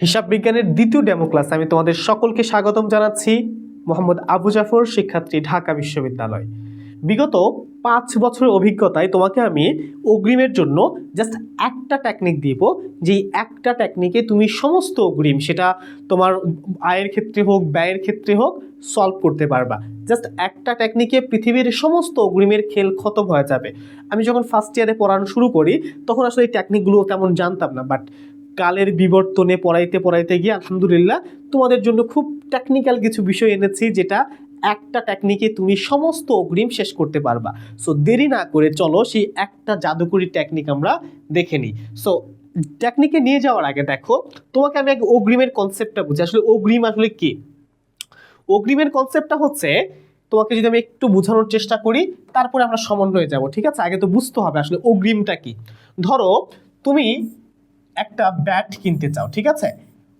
হিসাব বিজ্ঞানের দ্বিতীয় ডেমো ক্লাস আমি তোমাদের সকলকে স্বাগতম জানাচ্ছি মোহাম্মদ আবু জাফর, শিক্ষার্থী, ঢাকা বিশ্ববিদ্যালয়। বিগত পাঁচ বছরের অভিজ্ঞতায় তোমাকে আমি অগ্রিমের জন্য জাস্ট একটা টেকনিক দিব যে একটা টেকনিকে তুমি সমস্ত অগ্রিম, সেটা তোমার আয়ের ক্ষেত্রে হোক, ব্যয়ের ক্ষেত্রে হোক সলভ করতে পারবা। জাস্ট একটা টেকনিকে পৃথিবীর সমস্ত অগ্রিমের খেল খতম হয়ে যাবে। আমি যখন ফার্স্ট ইয়ারে পড়ানো শুরু করি, তখন আসলে এই টেকনিকগুলো তেমন জানতাম না বাট কালের বিবর্তনে পড়াইতে পড়াইতে গিয়ে আলহামদুলিল্লাহ তোমাদের জন্য খুব টেকনিক্যাল কিছু বিষয় এনেছি যেটা একটা টেকনিকে তুমি সমস্ত অগ্রিম শেষ করতে পারবা। সো দেরি না করে চলো সেই একটা জাদুকরি টেকনিক আমরা দেখে নিই। সো টেকনিকে নিয়ে যাওয়ার আগে দেখো, তোমাকে আমি আগে অগ্রিমের কনসেপ্টটা বুঝি আসলে অগ্রিম আসলে কি? অগ্রিমের কনসেপ্টটা হচ্ছে, তোমাকে যদি আমি একটু বোঝানোর চেষ্টা করি, তারপরে আমরা সমন্বয়ে যাব, ঠিক আছে? আগে তো বুঝতে হবে আসলে অগ্রিমটা কি। ধরো, তুমি একটা ব্যাট কিনতে চাও, ঠিক আছে?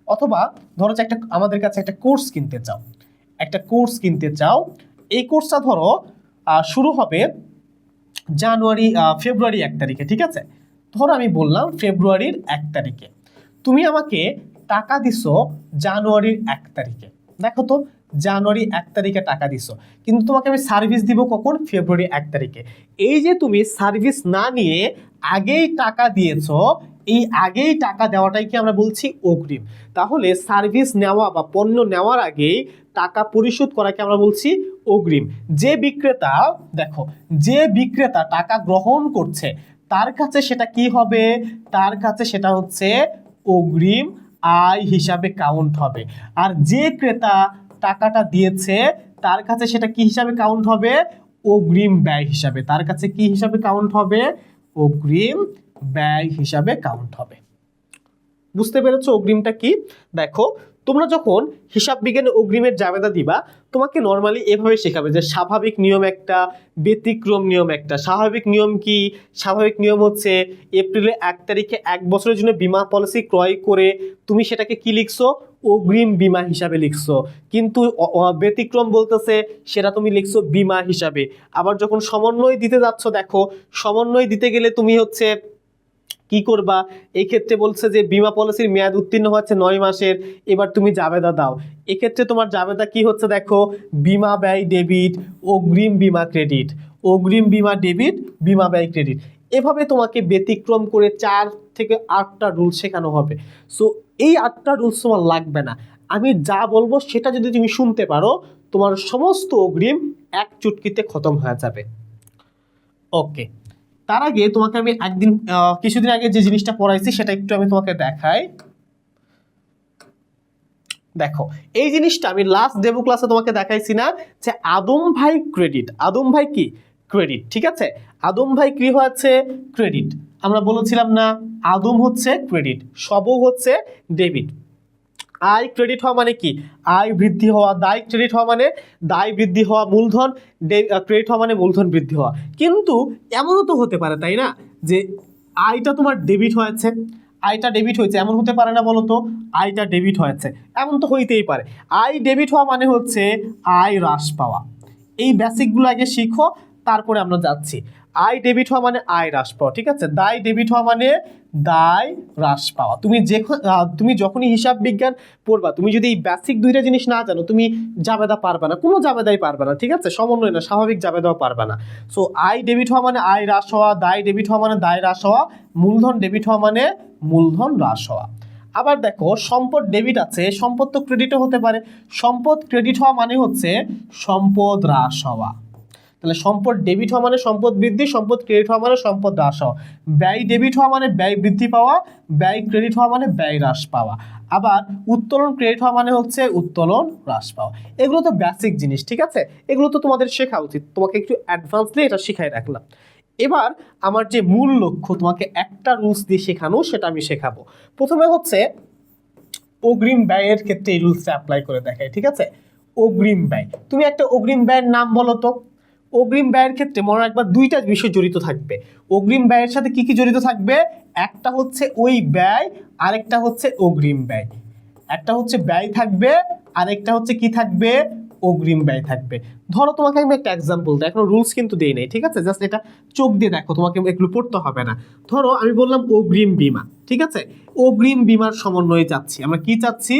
অথবা ধরো যে একটা, আমাদের কাছে একটা কোর্স কিনতে চাও। একটা কোর্স কিনতে চাও, এই কোর্সটা ধরো শুরু হবে জানুয়ারি ফেব্রুয়ারি এক তারিখে, ঠিক আছে? ধরো আমি বললাম ফেব্রুয়ারির এক তারিখে। তুমি আমাকে টাকা দিছো জানুয়ারির এক তারিখে। দেখো তো, জানুয়ারি এক তারিখে টাকা দিছো। কিন্তু তোমাকে আমি সার্ভিস দিব কখন? ফেব্রুয়ারি এক তারিখে। এই যে তুমি সার্ভিস না নিয়ে আগেই টাকা দিয়েছ এই আগেই টাকা দেওয়াটাই কি আমরা বলছি অগ্রিম। তাহলে সার্ভিস নেওয়া বা পণ্য নেওয়ার আগেই টাকা পরিশোধ করাকে আমরা বলছি অগ্রিম। যে বিক্রেতা, দেখো, যে বিক্রেতা টাকা গ্রহণ করছে, তার কাছে সেটা কি হবে? তার কাছে সেটা হচ্ছে অগ্রিম আয় হিসাবে কাউন্ট হবে। আর যে ক্রেতা টাকাটা দিয়েছে, তার কাছে সেটা কি হিসাবে কাউন্ট হবে? অগ্রিম ব্যয় হিসাবে। তার কাছে কি হিসাবে কাউন্ট হবে? অগ্রিম ব্যয় হিসাবে কাউন্ট হবে। বুঝতে পেরেছ অগ্রিমটা কি? দেখো, তোমরা যখন হিসাব বিজ্ঞানে অগ্রিমের জাবেদা দিবা, তোমাকে নর্মালি এভাবে শেখাবে যে স্বাভাবিক নিয়ম একটা, ব্যতিক্রম নিয়ম একটা। স্বাভাবিক নিয়ম কি? স্বাভাবিক নিয়ম হচ্ছে এপ্রিলে এক তারিখে এক বছরের জন্য বিমা পলিসি ক্রয় করে তুমি সেটাকে কি লিখছো? অগ্রিম বিমা হিসাবে লিখছো। কিন্তু ব্যতিক্রম বলতেছে সেটা তুমি লিখছো বীমা হিসাবে। আবার যখন সমন্বয় দিতে যাচ্ছ, দেখো, সমন্বয় দিতে গেলে তুমি হচ্ছে কি করবা? এই ক্ষেত্রে বলছে যে বীমা পলিসির মেয়াদ উত্তীর্ণ হচ্ছে নয় মাসের, এবার তুমি জাবেদা দাও। এক্ষেত্রে তোমার জাবেদা কি হচ্ছে দেখো? বিমা ব্যয় ডেবিট, অগ্রিম বিমা ক্রেডিট। অগ্রিম বিমা ডেবিট, বিমা ব্যয় ক্রেডিট। এভাবে তোমাকে ব্যতিক্রম করে চার থেকে আটটা রুল শেখানো হবে। সো এই আটটা রুলস তোমার লাগবে না। আমি যা বলব সেটা যদি তুমি শুনতে পারো, তোমার সমস্ত অগ্রিম এক চুটকিতে খতম হয়ে যাবে। ওকে তার আগে তোমাকে আমি একদিন কিছুদিন আগে যে জিনিসটা পড়াইছি সেটা একটু আমি তোমাকে দেখাই। দেখো, এই জিনিসটা আমি লাস্ট ডেমো ক্লাসে তোমাকে দেখাইছি না, যে আদম ভাই ক্রেডিট আদম ভাই কি? ক্রেডিট ঠিক আছে? আদম ভাই কি হচ্ছে ক্রেডিট আমরা বলেছিলাম না, আদম হচ্ছে ক্রেডিট সবও হচ্ছে ডেবিট আয় ক্রেডিট হওয়া মানে কি? আয় বৃদ্ধি হওয়া। দায় ক্রেডিট হওয়া মানে দায় বৃদ্ধি হওয়া, মূলধন ক্রেডিট হওয়া মানে মূলধন বৃদ্ধি হওয়া। কিন্তু এমনও তো হতে পারে, তাই না? যে আয়টা তোমার ডেবিট হয়েছে, আয়টা ডেবিট হয়েছে, এমন হতে পারে না বলো তো আয়টা ডেবিট হয়েছে। এমন তো হইতেই পারে। আয় ডেবিট হওয়া মানে হচ্ছে আয় হ্রাস পাওয়া। এই বেসিকগুলো আগে শিখো। তারপরে আমরা যাচ্ছি। আয় ডেবিট হওয়া মানে আয়, হ্রাস পাওয়া, ঠিক আছে? দায় ডেবিট হওয়া মানে দায়, হ্রাস পাওয়া। তুমি যে তুমি যখনই হিসাব বিজ্ঞান পড়বা, তুমি যদি এই বেসিক দুইটা জিনিস না জানো, তুমি জাবেদা পারবে না। কোনো জাবেদাই পারবে না, ঠিক আছে? সমন্বয় না, স্বাভাবিক জাবেদাও পারবে না। সো আয় ডেবিট হওয়া মানে আয়, হ্রাস হওয়া, দায় ডেবিট হওয়া মানে দায়, হ্রাস হওয়া, মূলধন ডেবিট হওয়া মানে মূলধন, হ্রাস হওয়া। আবার দেখো, সম্পদ ডেবিট আছে, সম্পদ তো ক্রেডিটও হতে পারে। সম্পদ ক্রেডিট হওয়া মানে হচ্ছে সম্পদ, হ্রাস হওয়া। তাহলে সম্পদ ডেবিট হওয়া মানে সম্পদ বৃদ্ধি, সম্পদ ক্রেডিট হওয়া মানে সম্পদ হ্রাস হওয়া। ব্যয় ডেবিট হওয়া মানে ব্যয় বৃদ্ধি পাওয়া, ব্যয় ক্রেডিট হওয়া মানে ব্যয় হ্রাস পাওয়া। আবার উত্তোলন ক্রেডিট হওয়া মানে হচ্ছে উত্তোলন হ্রাস পাওয়া। এগুলো তো বেসিক জিনিস, ঠিক আছে? এগুলো তো তোমাদের শেখা উচিত। তোমাকে একটু অ্যাডভান্সলি এটা শিখাই রাখলাম। এবার আমার যে মূল লক্ষ্য তোমাকে একটা রুলস দিয়ে শেখানো, সেটা আমি শেখাবো। প্রথমে হচ্ছে অগ্রিম ব্যয়ের ক্ষেত্রে এই রুলসটা অ্যাপ্লাই করে দেখাই, ঠিক আছে? অগ্রিম ব্যয়। তুমি একটা অগ্রিম ব্যয়ের নাম বলো তো। অগ্রিম ব্যয়ের ক্ষেত্রে মনে রাখবা দুইটা বিষয় জড়িত থাকবে। অগ্রিম ব্যয়ের সাথে কি কি জড়িত থাকবে? একটা হচ্ছে ওই ব্যয়, আরেকটা হচ্ছে অগ্রিম ব্যয়। একটা হচ্ছে ব্যয় থাকবে, আরেকটা হচ্ছে কি থাকবে? অগ্রিম ব্যয় থাকবে। ধরো তোমাকে আমি একটা এক্সাম্পল দিই, এখন রুলস কিন্তু দেই নাই, ঠিক আছে? জাস্ট এটা চোখ দিয়ে দেখো, তোমাকে এগুলো পড়তে হবে না। ধরো আমি বললাম অগ্রিম বিমা, ঠিক আছে? অগ্রিম বিমার সমন্বয়ে চাচ্ছি আমরা কি চাচ্ছি?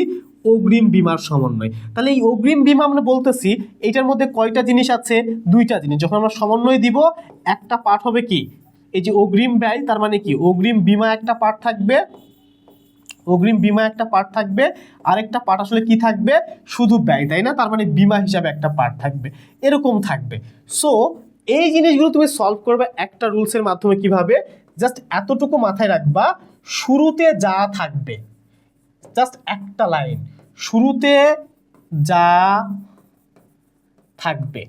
অগ্রিম বিমার সমন্বয়। তাহলে এই অগ্রিম বিমা আমরা বলতেছি, এটার মধ্যে কয়টা জিনিস আছে? দুইটা জিনিস। যখন আমরা সমন্বয় দিব, একটা পার্ট হবে কি? এই যে অগ্রিম ব্যয়, তার মানে কি? অগ্রিম বিমা একটা পার্ট থাকবে, অগ্রিম বিমা একটা পার্ট থাকবে, আরেকটা পার্ট আসলে কি থাকবে? শুধু ব্যয়, তাই না? তার মানে বিমা হিসাবে একটা পার্ট থাকবে। এরকম থাকবে। সো এই জিনিসগুলো তুমি সলভ করবে একটা রুলসের মাধ্যমে কীভাবে? জাস্ট এতটুকু মাথায় রাখবা, শুরুতে যা থাকবে। জাস্ট একটা লাইন শুরুতে যা থাকবে,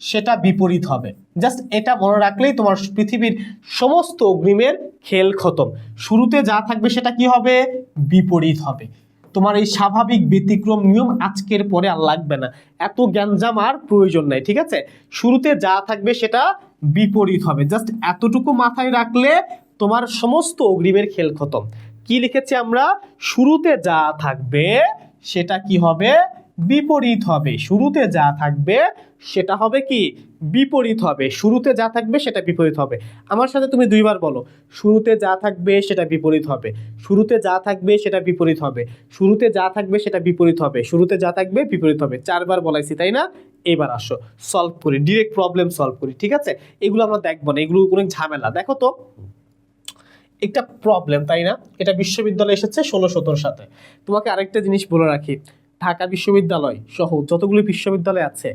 সেটা বিপরীত হবে। জাস্ট এটা মনে রাখলেই তোমার পৃথিবীর সমস্ত অগ্রিমের খেল খতম। শুরুতে যা থাকবে, সেটা কি হবে? বিপরীত হবে। তোমার এই স্বাভাবিক ব্যতিক্রম নিয়ম আজকের পরে আর লাগবে না। এত জ্ঞানজাম আর প্রয়োজন নাই, ঠিক আছে? শুরুতে যা থাকবে, সেটা বিপরীত হবে। জাস্ট এতটুকু মাথায় রাখলে তোমার সমস্ত অগ্রিমের খেল খতম। কি লিখেছি আমরা? শুরুতে যা থাকবে সেটা কি হবে? বিপরীত হবে। শুরুতে যা থাকবে সেটা হবে কি? বিপরীত হবে। শুরুতে যা থাকবে সেটা বিপরীত হবে। আমার সাথে তুমি দুইবার বলো। শুরুতে যা থাকবে সেটা বিপরীত হবে। শুরুতে যা থাকবে সেটা বিপরীত হবে। শুরুতে যা থাকবে সেটা বিপরীত হবে। শুরুতে যা থাকবে বিপরীত হবে। চারবার বলাইছি, তাই না? এবার আসো। সলভ করি। ডিরেক্ট প্রবলেম সলভ করি, ঠিক আছে? এগুলো আমরা দেখব না। এগুলো কোনো ঝামেলা। দেখো তো। একটা প্রবলেম তাই না? এটা বিশ্ববিদ্যালয় এসেছে ষোলো সতেরোর সাথে তোমাকে আরেকটা জিনিস বলে রাখি, ঢাকা বিশ্ববিদ্যালয় সহ যতগুলি বিশ্ববিদ্যালয় আছে,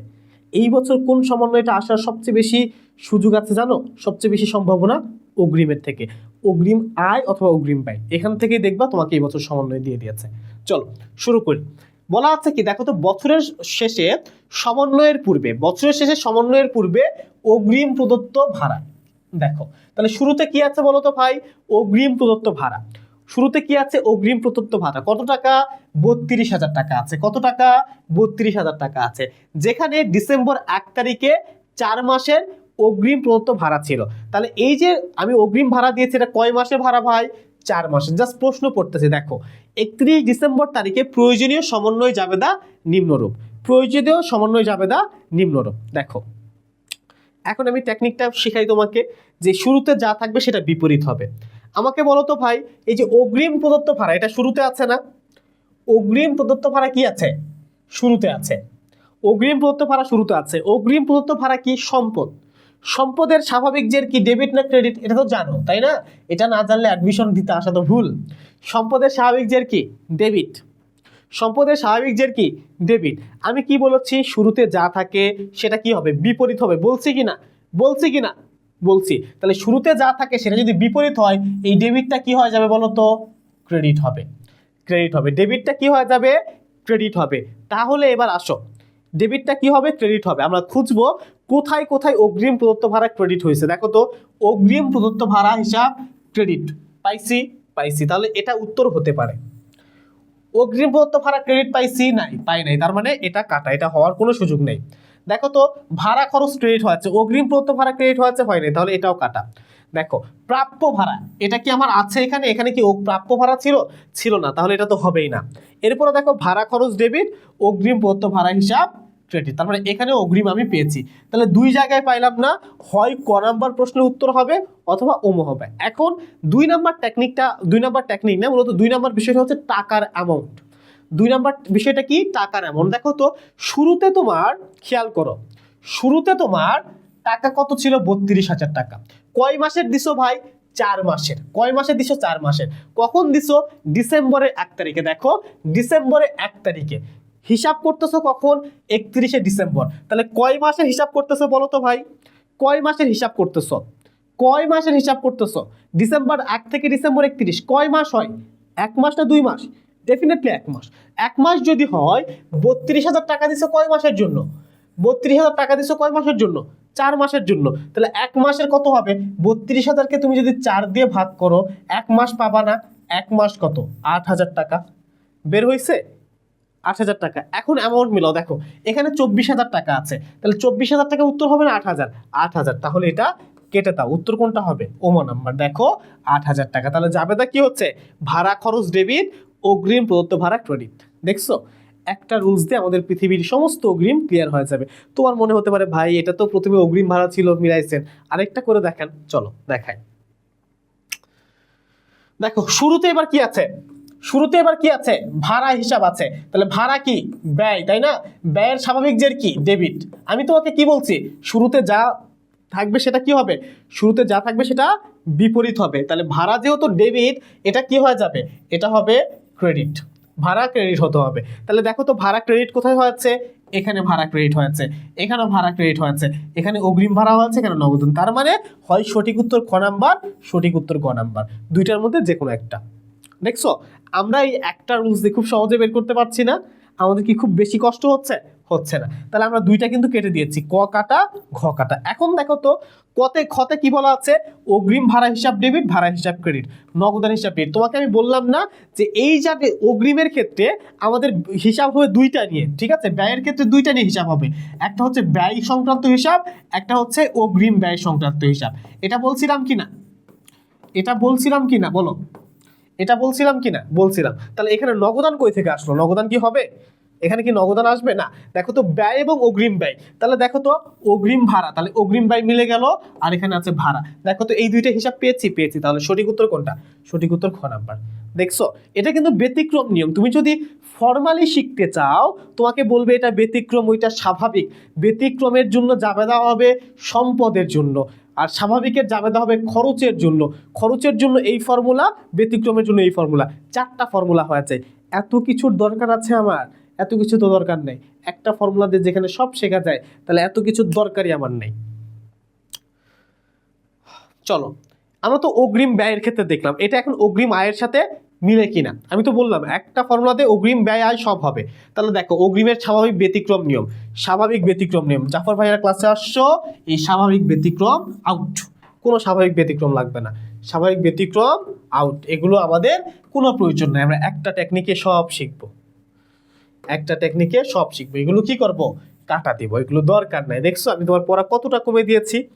এই বছর কোন সমন্বয়টা আসার সবচেয়ে বেশি সুযোগ আছে জানো? সবচেয়ে বেশি সম্ভাবনা অগ্রিমের থেকে। অগ্রিম আয় অথবা অগ্রিম ব্যয়, এখান থেকেই দেখবা তোমাকে এই বছর সমন্বয় দিয়ে দিয়েছে। চলো, শুরু করি। বলা আছে কি, দেখো তো, বছরের শেষে সমন্বয়ের পূর্বে, বছরের শেষে সমন্বয়ের পূর্বে অগ্রিম প্রদত্ত ভাড়া। দেখো, তাহলে শুরুতে কি আছে বলো তো ভাই? অগ্রিম প্রদত্ত ভাড়া। শুরুতে কি আছে? অগ্রিম প্রদত্ত ভাড়া। কত টাকা? বত্রিশ হাজার টাকা আছে। কত টাকা? বত্রিশ হাজার টাকা আছে। যেখানে ডিসেম্বর এক তারিখে চার মাসের অগ্রিম প্রদত্ত ভাড়া ছিল। তাহলে এই যে আমি অগ্রিম ভাড়া দিয়েছি, এটা কয় মাসের ভাড়া ভাই? চার মাসের। জাস্ট প্রশ্ন পড়তেছে, দেখো। একত্রিশ ডিসেম্বর তারিখে প্রয়োজনীয় সমন্বয় যাবে দা নিম্নরূপ। প্রয়োজনীয় সমন্বয় যাবে দা নিম্নরূপ। দেখো এখন আমি টেকনিকটা শেখাই তোমাকে, যে শুরুতে যা থাকবে সেটা বিপরীত হবে। আমাকে বলো তো ভাই, এই যে অগ্রিম প্রদত্ত ভাড়া, এটা শুরুতে আছে না? অগ্রিম প্রদত্ত ভাড়া কি আছে? শুরুতে আছে। অগ্রিম প্রদত্ত ভাড়া শুরুতে আছে। অগ্রিম প্রদত্ত ভাড়া কি? সম্পদ। সম্পদের স্বাভাবিক যে কি ডেবিট না ক্রেডিট এটা তো জানো, তাই না? এটা না জানলে অ্যাডমিশন দিতে আসা তো ভুল। সম্পদের স্বাভাবিক জের কি? ডেবিট সম্পদের স্বাভাবিক জের কি? ডেবিট আমি কি বলেছি? শুরুতে যা থাকে সেটা কি হবে? বিপরীত হবে। বলছি কি না? বলছি কি না? বলছি। তাহলে শুরুতে যা থাকে সেটা যদি বিপরীত হয়, এই ডেবিটটা কি হয়ে যাবে বলো তো? ক্রেডিট হবে। ক্রেডিট হবে। ডেবিটটা কি হয়ে যাবে? ক্রেডিট হবে। তাহলে এবার আসো। ডেবিটটা কি হবে? ক্রেডিট হবে। আমরা খুঁজবো কোথায় কোথায় অগ্রিম প্রদত্ত ভাড়া ক্রেডিট হয়েছে। দেখো তো, অগ্রিম প্রদত্ত ভাড়া হিসাব ক্রেডিট। পাইছি? পাইছি। তাহলে এটা উত্তর হতে পারে। অগ্রিম প্রদত্ত ভাড়া ক্রেডিট পাইছি নাই, পাই নাই। তার মানে এটা কাটা, এটা হওয়ার কোনো সুযোগ নেই। দেখো তো, ভাড়া খরচ ক্রেডিট হয়েছে অগ্রিম প্রদত্ত ভাড়া ক্রেডিট হয়েছে, হয় নাই, তাহলে এটাও কাটা। দেখো, প্রাপ্য ভাড়া, এটা কি আমার আছে এখানে? এখানে কি প্রাপ্য ভাড়া ছিল? ছিল না, তাহলে এটা তো হবেই না। এরপরে দেখো, ভাড়া খরচ ডেবিট অগ্রিম প্রদত্ত ভাড়া হিসাব ক্রেডিট তার মানে এখানে অগ্রিম আমি পেয়েছি। তাহলে দুই জায়গায় পাইলাম না, হয় ক নাম্বার প্রশ্নের উত্তর হবে অথবা ওমো হবে। এখন দুই নাম্বার টেকনিকটা দুই নাম্বার টেকনিক না, মূলত দুই নাম্বার বিষয়টা হচ্ছে টাকার অ্যামাউন্ট দুই নাম্বার বিষয়টা কি? টাকার অ্যামাউন্ট দেখো তো, শুরুতে তোমার, খেয়াল করো, শুরুতে তোমার টাকা কত ছিল? বত্রিশ হাজার টাকা। কয় মাসের দিছো ভাই? চার মাসের। কয় মাসের দিছো? চার মাসের। কখন দিছো? ডিসেম্বরের এক তারিখে। দেখো, ডিসেম্বরের এক তারিখে। হিসাব করতেছো কখন? একত্রিশে ডিসেম্বর। তাহলে কয় মাসের হিসাব করতেছো বলো তো ভাই? কয় মাসের হিসাব করতেছো? কয় মাসের হিসাব করতেছো? ডিসেম্বর এক থেকে ডিসেম্বর একত্রিশ, কয় মাস হয়? এক মাস না দুই মাস? ডেফিনেটলি এক মাস। এক মাস যদি হয়, বত্রিশ হাজার টাকা দিছো কয় মাসের জন্য? বত্রিশ হাজার টাকা দিছো কয় মাসের জন্য? চার মাসের জন্য। তাহলে এক মাসের কত হবে? বত্রিশ হাজারকে তুমি যদি চার দিয়ে ভাগ করো, এক মাস পাবা না, এক মাস কত? আট হাজার টাকা। বের হয়েছে আট হাজার টাকা। এখন অ্যামাউন্ট মিলাও, দেখো, এখানে চব্বিশ হাজার টাকা আছে। তাহলে চব্বিশ হাজার টাকা উত্তর হবে না আট হাজার আট হাজার তাহলে এটা কেটে দাও। উত্তর কোনটা হবে? ওমো নাম্বার, দেখো আট হাজার টাকা। তাহলে জাবেদা কি হচ্ছে? ভাড়া, খরচ ডেবিট অগ্রিম প্রদত্ত ভাড়া ক্রেডিট দেখছ? একটা রুলস দিয়ে আমাদের পৃথিবীর সমস্ত অগ্রিম ক্লিয়ার হয়ে যাবে। তোমার মনে হতে পারে, ভাই, এটা তো প্রথমে অগ্রিম ভাড়া ছিল, মিলাইছেন। আরেকটা করে দেখান। চলো, দেখাই। দেখো, শুরুতে এবার কি আছে? শুরুতে এবার কি আছে? ভাড়া হিসাব আছে। তাহলে ভাড়া কি? ব্যয়, তাই না? ব্যয়ের স্বাভাবিক জের কি? ডেবিট। আমি তোমাকে কি বলছি? শুরুতে যা থাকবে সেটা কি হবে? শুরুতে যা থাকবে সেটা বিপরীত হবে। তাহলে ভাড়া যেহেতু ডেবিট, এটা কি হয়ে যাবে? এটা হবে ক্রেডিট। ভাড়া ক্রেডিট হতে হবে। তাহলে দেখো তো ভাড়া ক্রেডিট কোথায় হয়েছে? এখানে ভাড়া ক্রেডিট হয়েছে, এখানেও ভাড়া ক্রেডিট হয়েছে, এখানে অগ্রিম ভাড়া হয়েছে, এখানে নগদ। তার মানে হয় সঠিক উত্তর খ নাম্বার, সঠিক উত্তর গ নাম্বার। দুইটার মধ্যে যে কোনো একটা। দেখছ? আমরা এই একটা রুলস দিয়ে খুব সহজে বের করতে পারছি না। আমাদের কি খুব বেশি কষ্ট হচ্ছে? হচ্ছে না। তাহলে আমরা দুইটা কিন্তু কেটে দিয়েছি। ক কাটা, ঘ কাটা। এখন দেখো তো, কতে খতে কি বলা আছে? অগ্রিম ভাড়া হিসাব ডেবিট ভাড়া হিসাব ক্রেডিট নগদান হিসাব ক্রেডিট তোমাকে আমি বললাম না যে এই যাতে অগ্রিমের ক্ষেত্রে আমাদের হিসাব হবে দুইটা নিয়ে, ঠিক আছে? ব্যয়ের ক্ষেত্রে দুইটা নিয়ে হিসাব হবে। একটা হচ্ছে ব্যয় সংক্রান্ত হিসাব, একটা হচ্ছে অগ্রিম ব্যয় সংক্রান্ত হিসাব। এটা বলছিলাম কি না এটা বলছিলাম কি না বলো। এটা বলছিলাম কি না? বলছিলাম। তাহলে এখানে নগদান কই থেকে আসলো? নগদান কি হবে? এখানে কি নগদান আসবে? না। দেখো তো ব্যয় এবং অগ্রিম ব্যয়। তাহলে দেখো তো অগ্রিম ভাড়া। তাহলে অগ্রিম ব্যয় মিলে গেল, আর এখানে আছে ভাড়া। দেখো তো এই দুইটা হিসাব পেয়েছি পেয়েছি। তাহলে সঠিক উত্তর কোনটা? সঠিক উত্তর খ নাম্বার। দেখছ? এটা কিন্তু ব্যতিক্রম নিয়ম। তুমি যদি ফর্মালি শিখতে চাও, তোমাকে বলবে এটা ব্যতিক্রম, ওইটা স্বাভাবিক। ব্যতিক্রমের জন্য যাবে দেওয়া হবে, সম্পদের জন্য। আর স্বাভাবিকের জাবেদা হবে খরচের জন্য। খরচের জন্য এই ফর্মুলা, ব্যতিক্রমের জন্য এই ফর্মুলা। চারটা ফর্মুলা হয়েছে। এত কিছুর দরকার আছে আমার? এত কিছু তো দরকার নেই। একটা ফর্মুলা দিয়ে যেখানে সব শেখা যায়, তাহলে এত কিছুর দরকারই আমার নেই। চলো, আমরা তো অগ্রিম ব্যয়ের ক্ষেত্রে দেখলাম। এটা এখন অগ্রিম আয়ের সাথে মিলে কিনা? আমি তো বললাম, একটা ফর্মুলাতে অগ্রিম ব্যয় আয় সব হবে। তাহলে দেখো, অগ্রিমের স্বাভাবিক ব্যতিক্রম নিয়ম। স্বাভাবিক ব্যতিক্রম নিয়ম। জাফর ভাইয়ের ক্লাসে আসছো, এই স্বাভাবিক ব্যতিক্রম আউট কোনো স্বাভাবিক ব্যতিক্রম লাগবে না। স্বাভাবিক ব্যতিক্রম আউট এগুলো আমাদের কোনো প্রয়োজন নেই। আমরা একটা টেকনিকে সব শিখব। একটা টেকনিকে সব শিখব। এগুলো কি করব? কাটা দিব। এগুলো দরকার নাই। দেখছ, আমি তোমার পড়া কতটা কমে দিয়েছি?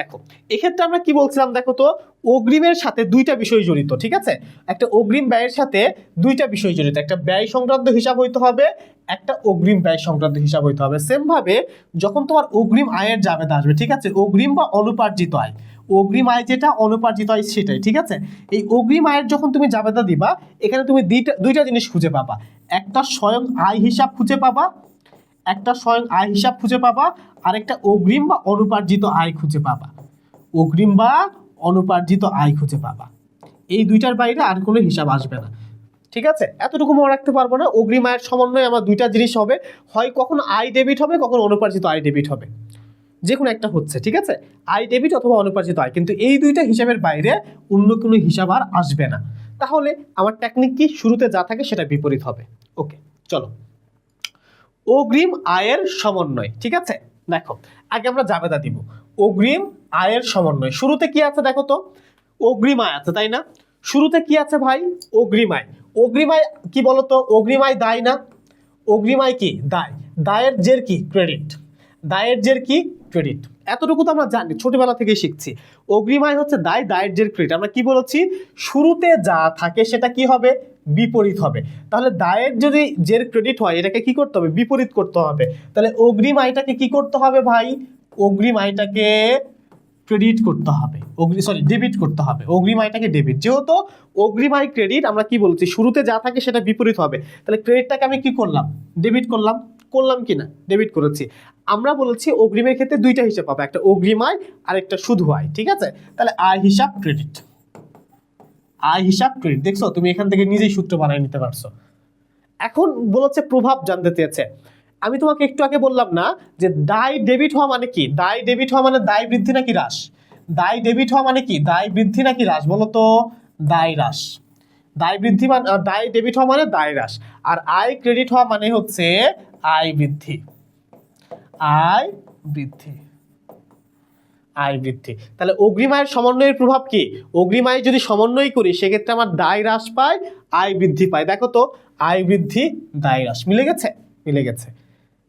দেখো, এক্ষেত্রে আমরা কি বলছিলাম দেখো তো, অগ্রিমের সাথে দুইটা বিষয় জড়িত, ঠিক আছে? একটা অগ্রিম ব্যয়ের সাথে দুইটা বিষয় জড়িত, একটা ব্যয় সংক্রান্ত হিসাব হইতে হবে, একটা অগ্রিম ব্যয় সংক্রান্ত হিসাব হইতে হবে। সেম ভাবে যখন তোমার অগ্রিম আয়ের জাবেদা আসবে, ঠিক আছে? অগ্রিম বা অনুপার্জিত আয়। অগ্রিম আয় যেটা, অনুপার্জিত আয় সেটাই, ঠিক আছে? এই অগ্রিম আয়ের যখন তুমি জাবেদা দিবা, এখানে তুমি দুইটা দুইটা জিনিস খুঁজে পাবা। একটা স্বয়ং আয় হিসাব খুঁজে পাবা একটা স্বয়ং আয় হিসাব খুঁজে পাবা আর একটা অগ্রিম বা অনুপার্জিত আয় খুঁজে পাবা। অগ্রিম বা অনুপার্জিত আয় খুঁজে পাবা। এই দুইটার বাইরে আর কোনো হিসাব আসবে না। ঠিক আছে? এতটুকু মনে রাখতে পারব না। অগ্রিম আয়ের সমন্বয়ে আমার দুইটা জিনিস হবে। হয় কখন আয় ডেবিট হবে, কখন অনুপার্জিত আয় ডেবিট হবে। যে কোনো একটা হচ্ছে, ঠিক আছে? আয় ডেবিট অথবা অনুপার্জিত আয়। কিন্তু এই দুইটা হিসাবের বাইরে অন্য কোনো হিসাব আর আসবে না। তাহলে আমার টেকনিক কি? শুরুতে যা থাকে সেটা বিপরীত হবে। ওকে চলো। অগ্রিম আয়ের সমন্বয়, ঠিক আছে? দেখো, আগে আমরা জাবেদা দিব। অগ্রিম আয়ের সমন্বয়, শুরুতে কি আছে দেখো তো? অগ্রিম আয় আছে, তাই না? শুরুতে কি আছে ভাই? অগ্রিম আয়। অগ্রিম আয় কি বলতো? অগ্রিম আয় দায় না? অগ্রিম আয় কি? দায়। দায়ের জের কি? ক্রেডিট। দায়ের জের কি? ক্রেডিট। এতটুকু তো আমরা জানি, ছোটবেলা থেকে শিখছি। অগ্রিম আয় হচ্ছে দায় দায়ের জের ক্রেডিট আমরা কি বলেছি? শুরুতে যা থাকে সেটা কি হবে? বিপরীত হবে। তাহলে দায়ের যদি জের ক্রেডিট হয়, এটাকে কি করতে হবে? বিপরীত করতে হবে। তাহলে অগ্রিম আয়টাকে কি করতে হবে ভাই? অগ্রিম আয়টাকে ক্রেডিট করতে হবে। অগ্রি সরি ডেবিট করতে হবে। অগ্রিম আয়টাকে ডেবিট। যেহেতু অগ্রিম আয় ক্রেডিট, আমরা কি বলছি? শুরুতে যা থাকে সেটা বিপরীত হবে। তাহলে ক্রেডিটটাকে আমি কি করলাম? ডেবিট করলাম। করলাম কি না ডেবিট করেছি। আমরা বলেছি অগ্রিমের ক্ষেত্রে দুইটা হিসাব পাবো, একটা অগ্রিম আয় আর একটা শুধু আয়, ঠিক আছে? তাহলে আয় হিসাব ক্রেডিট আয় হিসাব ক্রেডিট দেখছ? তুমি এখান থেকে নিজেই সূত্র বানিয়ে নিতে পারছ। এখন বলেছে প্রভাব জানতে চেয়েছে। আমি তোমাকে একটু আগে বললাম না যে দায় ডেবিট হওয়া মানে কি? দায় ডেবিট হওয়া মানে দায় বৃদ্ধি নাকি হ্রাস? দায় ডেবিট হওয়া মানে কি? দায় বৃদ্ধি নাকি হ্রাস? বলো তো, দায় হ্রাস। দায় বৃদ্ধি মানে দায় ডেবিট হওয়া মানে দায় হ্রাস। আর আয় ক্রেডিট হওয়া মানে হচ্ছে আয় বৃদ্ধি। আয় বৃদ্ধি। আয় বৃদ্ধি। তাহলে অগ্রিম আয়ের সমন্বয়ের প্রভাব কি? অগ্রিম আয় যদি সমন্বয় করি, সেক্ষেত্রে আমার দায় হ্রাস পায়, আয় বৃদ্ধি পায়। দেখো তো, আয় বৃদ্ধি, দায় হ্রাস। মিলে গেছে? মিলে গেছে।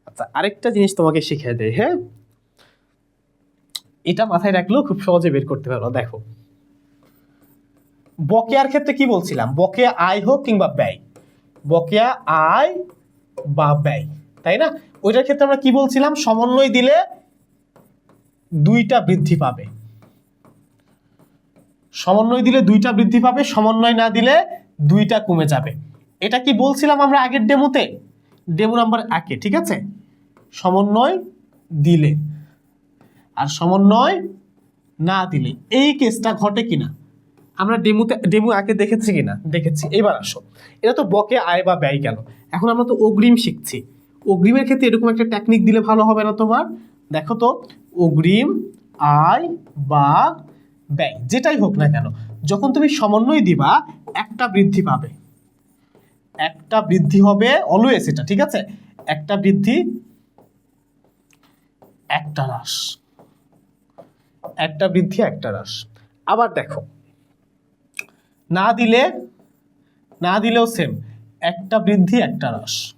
আচ্ছা আরেকটা জিনিস তোমাকে শিখিয়ে দেয় হ্যাঁ? এটা মাথায় রাখলেও খুব সহজে বের করতে পারো, দেখো। বকেয়ার ক্ষেত্রে কি বলছিলাম? বকেয়া আয় হোক কিংবা ব্যয়। বকেয়া আয় বা ব্যয়। তাই না? ওইটার ক্ষেত্রে আমরা কি বলছিলাম? সমন্বয় দিলে দুইটা বৃদ্ধি পাবে। সমন্বয় দিলে দুইটা বৃদ্ধি পাবে, সমন্বয় না দিলে দুইটা কমে যাবে। এটা কি বলছিলাম আমরা আগের ডেমোতে? ডেমো নাম্বার একে, ঠিক আছে? সমন্বয় দিলে আর সমন্বয় না দিলে, এই কেসটা ঘটে কিনা? আমরা ডেমোতে, ডেমো আগে দেখেছি কিনা? দেখেছি। এবার আসো। এটা তো বকে আয় বা ব্যয় গেল। এখন আমরা তো অগ্রিম শিখছি। অগ্রিমের ক্ষেত্রে এরকম একটা টেকনিক দিলে ভালো হবে না তোমার? দেখো তো, অগ্রিম, আয় বা ব্যয়, যেটাই হোক না কেন, যখন তুমি সমন্বয় দিবা, একটা বৃদ্ধি পাবে। একটা বৃদ্ধি হবে অলওয়েজ এটা, ঠিক আছে? একটা বৃদ্ধি, একটা হ্রাস। একটা বৃদ্ধি, একটা হ্রাস। আবার দেখো, না দিলে, না দিলেও সেম একটা বৃদ্ধি, একটা হ্রাস।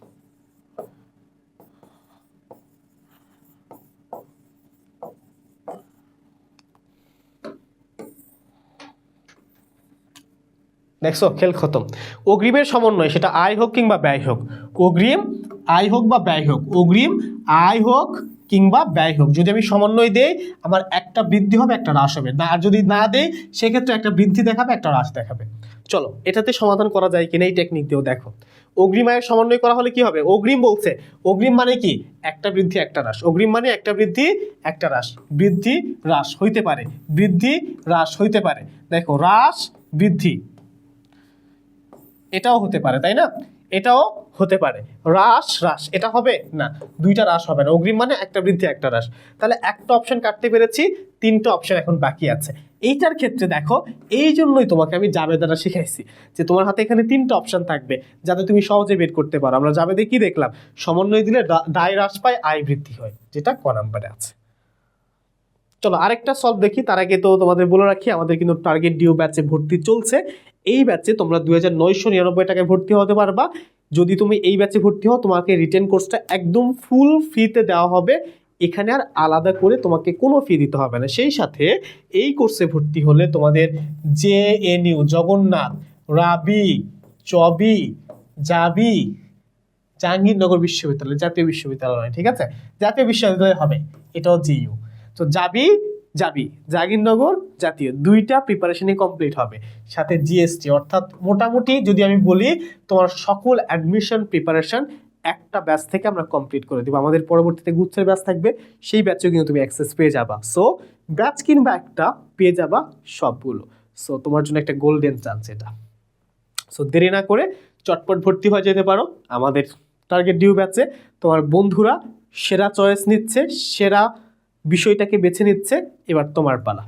দেখছ, খেল খতম। অগ্রিমের সমন্বয়, সেটা আয় হোক কিংবা ব্যয় হোক। অগ্রিম, আয় হোক বা ব্যয় হোক। অগ্রিম, আয় হোক কিংবা ব্যয় হোক। যদি আমি সমন্বয় দেই, আমার একটা বৃদ্ধি হবে, একটা হ্রাস হবে। না, আর যদি না দেই, সেক্ষেত্রে একটা বৃদ্ধি দেখাবে, একটা হ্রাস দেখাবে। চলো, এটাতে সমাধান করা যায় কিনা এই টেকনিক দিয়েও দেখো। অগ্রিম আয়ের সমন্বয় করা হলে কি হবে? অগ্রিম বলছে, অগ্রিম মানে কি? একটা বৃদ্ধি, একটা হ্রাস। অগ্রিম মানে একটা বৃদ্ধি, একটা হ্রাস। বৃদ্ধি, হ্রাস হইতে পারে। বৃদ্ধি, হ্রাস হইতে পারে। দেখো, হ্রাস, বৃদ্ধি। এটাও হতে পারে, তাই না? এটাও হতে পারে। হ্রাস হ্রাস, এটা হবে? না, দুইটা হ্রাস হবে না। অগ্রিম মানে একটা বৃদ্ধি, একটা হ্রাস। তাহলে একটা অপশন কাটতে পেরেছি, তিনটা অপশন এখন বাকি আছে। এইটার ক্ষেত্রে দেখো, এই জন্যই তোমাকে আমি জাবেদারা শিখাইছি যে তোমার হাতে এখানে তিনটা অপশন থাকবে, যাতে তুমি সহজে বের করতে পারো। আমরা জাবেদে কি দেখলাম? সমন্বয় দিলে দায় হ্রাস পায়, আয় বৃদ্ধি হয়, যেটা ক নাম্বারে আছে। চলো, আরেকটা সলভ দেখি। তার আগে তো তোমাদের বলে রাখি, আমাদের কিন্তু টার্গেট ডিও ব্যাচে ভর্তি চলছে। এই ব্যাচে তোমরা দুই হাজার নয়শো নিরানব্বই টাকায় ভর্তি হতে পারবা। যদি তুমি এই ব্যাচে ভর্তি হও, তোমাকে রিটেন কোর্সটা একদম ফুল ফ্রিতে দেওয়া হবে। এখানে আর আলাদা করে তোমাকে কোনো ফি দিতে হবে না। সেই সাথে এই কোর্সে ভর্তি হলে তোমাদের জে এন ইউ, জগন্নাথ, রাবি, চবি, জাবি, জাহাঙ্গীরনগর বিশ্ববিদ্যালয়, জাতীয় বিশ্ববিদ্যালয়, ঠিক আছে? জাতীয় বিশ্ববিদ্যালয় হবে। এটাও জিইউ তো যাবি যাবি। জাহাঙ্গীরনগর জাতীয়। দুইটা প্রিপারেশনই কমপ্লিট হবে। সাথে জিএসটি অর্থাৎ মোটামুটি যদি আমি বলি, তোমার সকল অ্যাডমিশন প্রিপারেশন একটা ব্যাচ থেকে আমরা কমপ্লিট করে দেবো। আমাদের পরবর্তীতে গুচ্ছের ব্যাচ থাকবে, সেই ব্যাচেও কিন্তু তুমি অ্যাক্সেস পেয়ে যাবা। সো ব্যাচ কিনবা একটা পেয়ে যাবা সবগুলো। সো তোমার জন্য একটা গোল্ডেন চান্স এটা। সো দেরি না করে চটপট ভর্তি হয়ে যেতে পারো। আমাদের টার্গেট ডিউ ব্যাচে তোমার বন্ধুরা সেরা চয়েস নিচ্ছে, সেরা বিষয়টাকে বেছে নিচ্ছে, এবার তোমার পালা।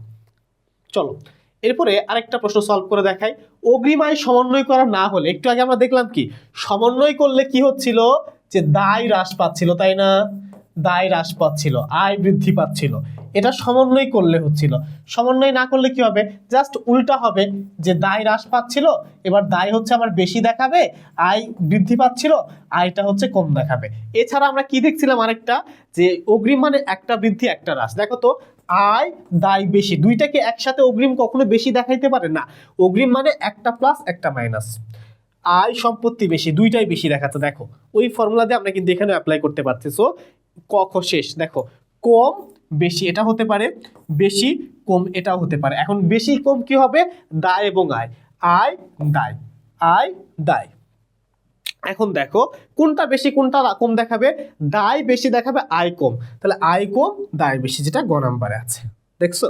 চলো, এরপরে আরেকটা প্রশ্ন সলভ করে দেখাই। অগ্রিমায় সমন্বয় করা না হলে, একটু আগে আমরা দেখলাম কি? সমন্বয় করলে কি হচ্ছিল? যে দায় হ্রাস পাচ্ছিল, তাই না? দায় হ্রাস পাচ্ছিল, আয় বৃদ্ধি পাচ্ছিল। এটা সমন্বয় করলে হচ্ছিল। সমন্বয় না করলে কি হবে? জাস্ট উল্টা হবে, যে দায় হ্রাস পাচ্ছিল, এবার দায় হচ্ছে আমার বেশি দেখাবে, আয় বৃদ্ধি পাচ্ছিল, আয়টা হচ্ছে কম দেখাবে। এছাড়া আমরা কি দেখছিলাম আরেকটা? যে অগ্রিম মানে একটা বৃদ্ধি, একটা হ্রাস। দেখো তো, আয়, দায় বেশি। দুইটাকে একসাথে অগ্রিম কখনো বেশি দেখাইতে পারে না। অগ্রিম মানে একটা প্লাস একটা মাইনাস আয় সম্পত্তি বেশি, দুইটাই বেশি দেখাচ্ছে। দেখো, ওই ফর্মুলা দিয়ে আমরা কিন্তু এখানে অ্যাপ্লাই করতে পারছি সো ক, খ শেষ। দেখো, কম, বেশি এটা হতে পারে, বেশি কম এটাও হতে পারে। এখন বেশি কম কি হবে? দায় এবং আয়। আয়, দায়। আয়, দায়। এখন দেখো, কোনটা বেশি, কোনটা কম দেখাবে? দায় বেশি দেখাবে, আয় কম। তাহলে আয় কম, দায় বেশি যেটা গ নাম্বারে আছে। দেখছ?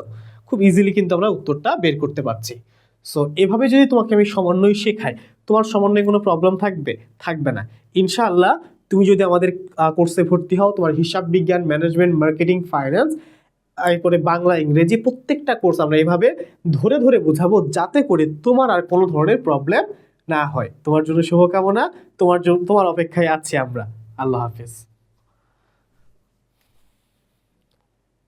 খুব ইজিলি কিন্তু আমরা উত্তরটা বের করতে পারছি। সো এভাবে যদি তোমাকে আমি সমন্বয় শেখাই, তোমার সমন্বয়ে কোনো প্রবলেম থাকবে? থাকবে না। ইনশাআল্লাহ তুমি যদি আমাদের কোর্সে ভর্তি হও, তোমার হিসাব বিজ্ঞান ম্যানেজমেন্ট মার্কেটিং ফাইন্যান্স এরপরে বাংলা, ইংরেজি প্রত্যেকটা কোর্স আমরা এইভাবে ধরে ধরে বোঝাবো যাতে করে তোমার আর কোনো ধরনের প্রবলেম না হয়। তোমার জন্য শুভকামনা, তোমার জন্য, তোমার অপেক্ষায় আছি আমরা। আল্লাহ হাফিজ।